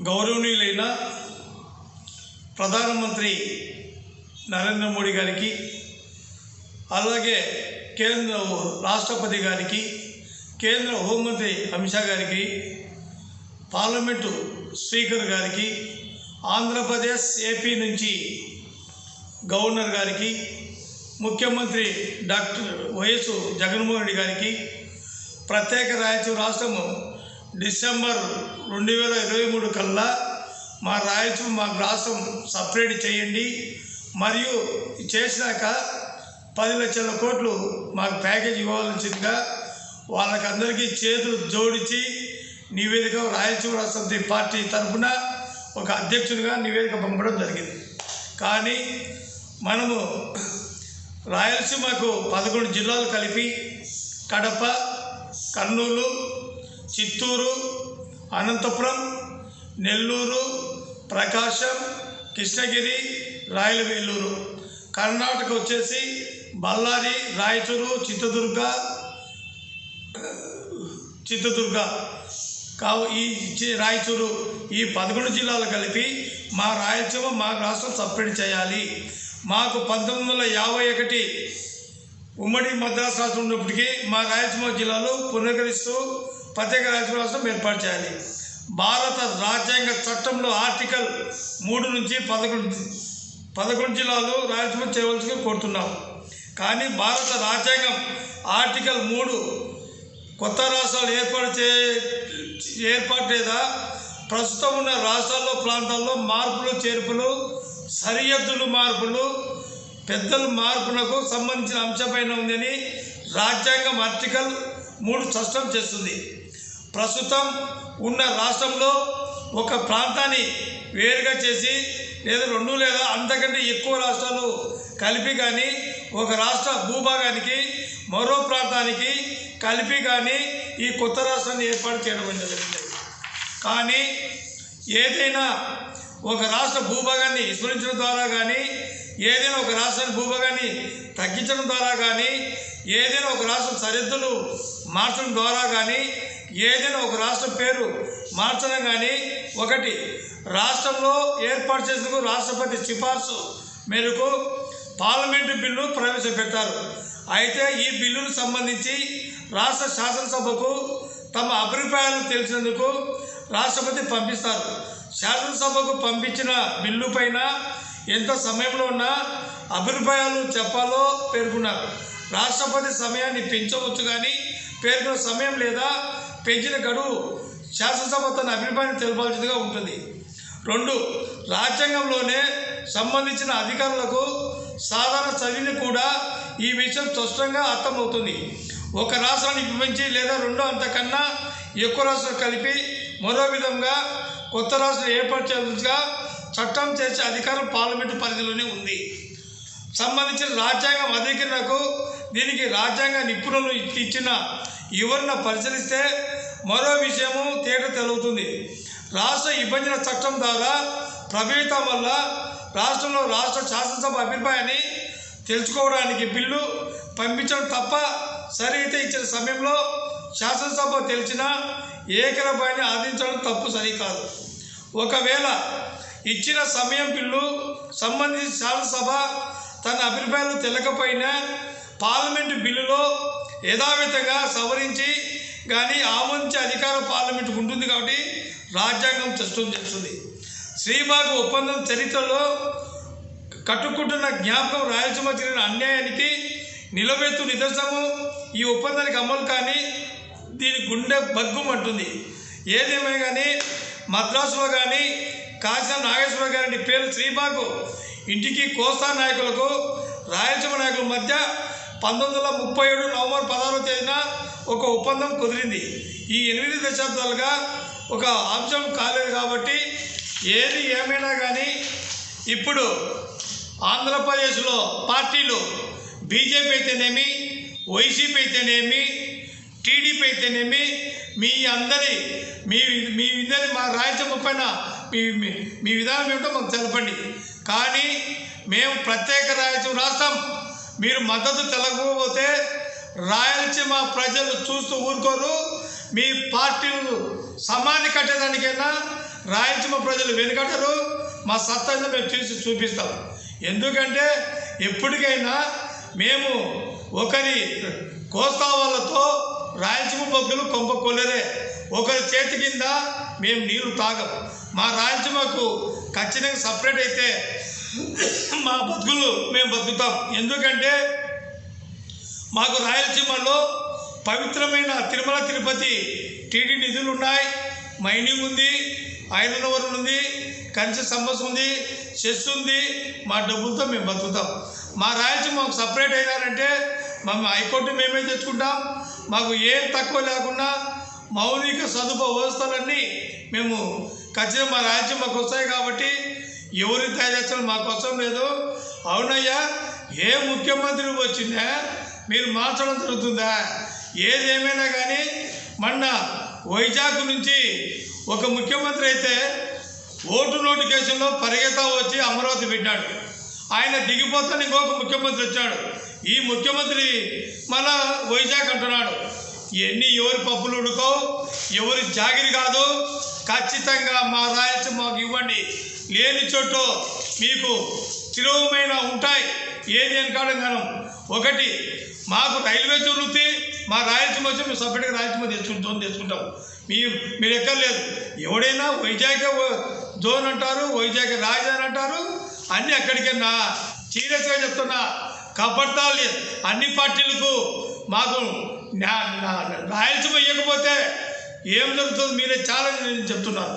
గౌరవనీయులైన ప్రధానమంత్రి నరేంద్ర మోడీ గారికి అలాగే కేంద్ర రాష్ట్రపతి గారికి కేంద్ర హోంమంత్రి అమిత్ షా గారికి పార్లమెంటు స్పీకర్ గారికి ఆంధ్రప్రదేశ్ ఏపీ నుంచి గవర్నర్ గారికి ముఖ్యమంత్రి డాక్టర్ వైఎస్ జగన్మోహన్ రెడ్డి గారికి ప్రత్యేక రాయచూరు రాష్ట్రము డిసెంబర్ రెండు వేల ఇరవై మూడు కల్లా మా రాయలసీమ మా గ్రాసం సపరేట్ చేయండి. మరియు చేసినాక పది లక్షల కోట్లు మాకు ప్యాకేజ్ ఇవ్వాల్సిందిగా వాళ్ళకందరికీ చేతులు జోడించి నివేదిక రాయలసీమ రాష్ట్ర పార్టీ తరఫున ఒక అధ్యక్షునిగా నివేదిక పంపడం జరిగింది. కానీ మనము రాయలసీమకు పదకొండు జిల్లాలు కలిపి కడప కర్నూలు చిత్తూరు అనంతపురం నెల్లూరు ప్రకాశం కృష్ణగిరి రాయలవేలూరు. కర్ణాటక వచ్చేసి బళ్ళారి రాయచూరు చిత్తదుర్గ చిత్తదుర్గ. కావు ఈ చి- రాయచూరు ఈ పదకొండు జిల్లాలు కలిపి మా రాయలసీమ మా రాష్ట్రం సపరేట్ చేయాలి. మాకు పంతొమ్మిది వందల యాభై ఒకటి ఉమ్మడి మద్రాసు రాష్ట్రం ఉన్నప్పటికీ మా రాయలసీమ జిల్లాలో పునరుద్ధరిస్తూ ప్రత్యేక రాయలసీమ రాష్ట్రం ఏర్పాటు చేయాలి. భారత రాజ్యాంగ చట్టంలో ఆర్టికల్ మూడు నుంచి పదకొండు పదకొండు జిల్లాలు రాయలసీమ చేయవలసి కోరుతున్నాం. కానీ భారత రాజ్యాంగం ఆర్టికల్ మూడు కొత్త రాష్ట్రాలు ఏర్పాటు చే ఏర్పాటు లేదా ప్రస్తుతం ఉన్న రాష్ట్రాల్లో ప్రాంతాల్లో మార్పులు చేర్పులు సరిహద్దులు మార్పులు పెద్దల మార్పునకు సంబంధించిన అంశమైన ఉందని రాజ్యాంగం ఆర్టికల్ మూడు స్పష్టం చేస్తుంది. ప్రస్తుతం ఉన్న రాష్ట్రంలో ఒక ప్రాంతాన్ని వేరుగా చేసి లేదా రెండు లేదా అంతకంటే ఎక్కువ రాష్ట్రాలు కలిపి కానీ ఒక రాష్ట్ర భూభాగానికి మరో ప్రాంతానికి కలిపి కానీ ఈ కొత్త రాష్ట్రాన్ని ఏర్పాటు చేయడం జరిగింది. కానీ ఏదైనా ఒక రాష్ట్ర భూభాగాన్ని విస్మరించడం ద్వారా కానీ ఏదైనా ఒక రాష్ట్రాన్ని భూభాగాన్ని తగ్గించడం ద్వారా కానీ ఏదైనా ఒక రాష్ట్రం సరిహద్దులు మార్చడం ద్వారా కానీ ఏదైనా ఒక రాష్ట్రం పేరు మార్చడం కానీ ఒకటి రాష్ట్రంలో ఏర్పాటు చేసేందుకు రాష్ట్రపతి సిఫార్సు మేరకు పార్లమెంటు బిల్లు ప్రవేశపెట్టారు. అయితే ఈ బిల్లును సంబంధించి రాష్ట్ర శాసనసభకు తమ అభిప్రాయాలను తెలిసినందుకు రాష్ట్రపతి పంపిస్తారు. శాసనసభకు పంపించిన బిల్లు పైన ఎంత సమయంలో ఉన్నా అభిప్రాయాలు చెప్పాలో పేర్కొన్నారు. రాష్ట్రపతి సమయాన్ని పెంచవచ్చు కానీ పేర్కొన్న సమయం లేదా పెంచిన గడువు శాసనసభ తన అభిప్రాయాన్ని తెలపాల్సిందిగా ఉంటుంది. రెండు రాజ్యాంగంలోనే సంబంధించిన అధికారులకు సాధారణ చదివిని కూడా ఈ విషయం స్పష్టంగా అర్థమవుతుంది. ఒక రాష్ట్రాన్ని విభజించి లేదా రెండో అంతకన్నా ఎక్కువ రాష్ట్రాలు కలిపి మరో విధంగా కొత్త రాష్ట్రం ఏర్పాటు చేయాల్సిందిగా చట్టం చేసే అధికారం పార్లమెంటు పరిధిలోనే ఉంది. సంబంధించిన రాజ్యాంగం అధికరణకు దీనికి రాజ్యాంగ నిపుణులు ఇచ్చిన వివరణ పరిశీలిస్తే మరో విషయము తేట తెలుగుతుంది. రాష్ట్ర విభజన చట్టం ద్వారా ప్రభావితం వల్ల రాష్ట్రంలో రాష్ట్ర శాసనసభ అభిప్రాయాన్ని తెలుసుకోవడానికి బిల్లు పంపించడం తప్ప సరి ఇచ్చిన సమయంలో శాసనసభ తెలిసిన ఏకరభాయాన్ని ఆదించడం తప్పు సరికాదు. ఒకవేళ ఇచ్చిన సమయం పిల్లు సంబంధించిన శాసనసభ తన అభిప్రాయాలు తెలకపోయినా పార్లమెంటు బిల్లులో యథావిధంగా సవరించి కానీ ఆమోదించే అధికారం పార్లమెంటుకు ఉంటుంది కాబట్టి రాజ్యాంగం చట్టం చేస్తుంది శ్రీబాగ్ ఒప్పందం చరిత్రలో కట్టుకుంటున్న జ్ఞాపకం రాయలసీమ జరిగిన అన్యాయానికి నిలబెత్తు నిదర్శనము. ఈ ఒప్పందానికి అమలు కానీ దీని గుండె బగ్గుమంటుంది. ఏదేమైనా కానీ మద్రాసులో కానీ కాశీ నాగేశ్వర గారి పేరు శ్రీబాగు ఇంటికి కోస్తా నాయకులకు రాయలసీమ నాయకుల మధ్య పంతొమ్మిది వందల ముప్పై ఏడు నవంబర్ పదహారవ తేదీన ఒక ఒప్పందం కుదిరింది. ఈ ఎనిమిది దశాబ్దాలుగా ఒక అంశం కాలేదు కాబట్టి ఏది ఏమైనా కానీ ఇప్పుడు ఆంధ్రప్రదేశ్లో పార్టీలు బీజేపీ అయితేనేమి వైసీపీ అయితేనేమి టీడీపీ అయితేనేమి మీ అందరి మీ మీ ఇద్దరి మా రాయలసీమ పైన మీ మీ- మీ విధానం ఏమిటో మాకు తెలపండి. కానీ మేము ప్రత్యేక రాయలసీమ రాష్ట్రం మీరు మద్దతు తెలకపోతే రాయలసీమ ప్రజలు చూస్తూ ఊరుకోరు. మీ పార్టీలు సమాధి కట్టేదానికైనా రాయలసీమ ప్రజలు వెనుకటరు మా సత్తా మేము తీసి చూపిస్తాం. ఎందుకంటే ఎప్పటికైనా మేము ఒకరి కోస్తా వాళ్ళతో రాయలసీమ భక్తులు కొంప కొల్లరే. ఒకరి చేతి కింద మేము నీరు తాగం. మా రాయలసీమకు ఖచ్చితంగా సపరేట్ అయితే మా బతుకులు మేము బతుకుతాం. ఎందుకంటే మాకు రాయలసీమలో పవిత్రమైన తిరుమల తిరుపతి టీడీ నిధులు ఉన్నాయి. మైనింగ్ ఉంది ఐరన్ ఓవర్ ఉంది కంచె సంబస్ ఉంది చెస్ ఉంది. మా డబ్బులతో మేము బతుకుతాం. మా రాయలసీమ మాకు సపరేట్ అయినారంటే మేము హైకోర్టు మేమే తెచ్చుకుంటాం. మాకు ఏం తక్కువ లేకుండా మౌలిక సదుపాయ వ్యవస్థలన్నీ మేము ఖచ్చితంగా మా రాజ్యం మాకు వస్తాయి కాబట్టి ఎవరి తయారు మాకు అవసరం లేదు. అవునయ్యా ఏ ముఖ్యమంత్రి వచ్చినా మీరు మార్చడం జరుగుతుందా? ఏదేమైనా కానీ మొన్న వైజాగ్ నుంచి ఒక ముఖ్యమంత్రి అయితే ఓటు నోటిఫికేషన్లో పరిగెత్తా వచ్చి అమరావతి పెట్టాడు. ఆయన దిగిపోతాను ఇంకొక ముఖ్యమంత్రి వచ్చాడు. ఈ ముఖ్యమంత్రి మళ్ళా వైజాగ్ అంటున్నాడు. ఎన్ని ఎవరి పప్పులు ఉడకవు ఎవరి జాగిరి కాదు. ఖచ్చితంగా మా రాయల్స్ మాకు ఇవ్వండి. లేని చోటు మీకు తిరువమైన ఉంటాయి. ఏది అనుకోవడం కాను ఒకటి మాకు రైల్వే వృత్తి మా రాయలసీమ వచ్చి మేము సపరేట్గా రాయలసీమ తెచ్చుకుంటాం తెచ్చుకుంటాం. మీ మీరు లేదు ఎవడైనా వైజాగ్ జోన్ అంటారు వైజాగ్ రాజధాని అంటారు అన్నీ అక్కడికన్నా. సీరియస్గా చెప్తున్నా కబడ్డాలు అన్ని పార్టీలకు మాకు రాయలసీమ ఇవ్వకపోతే ఏం జరుగుతుంది మీరే చాలా నేను చెప్తున్నాను.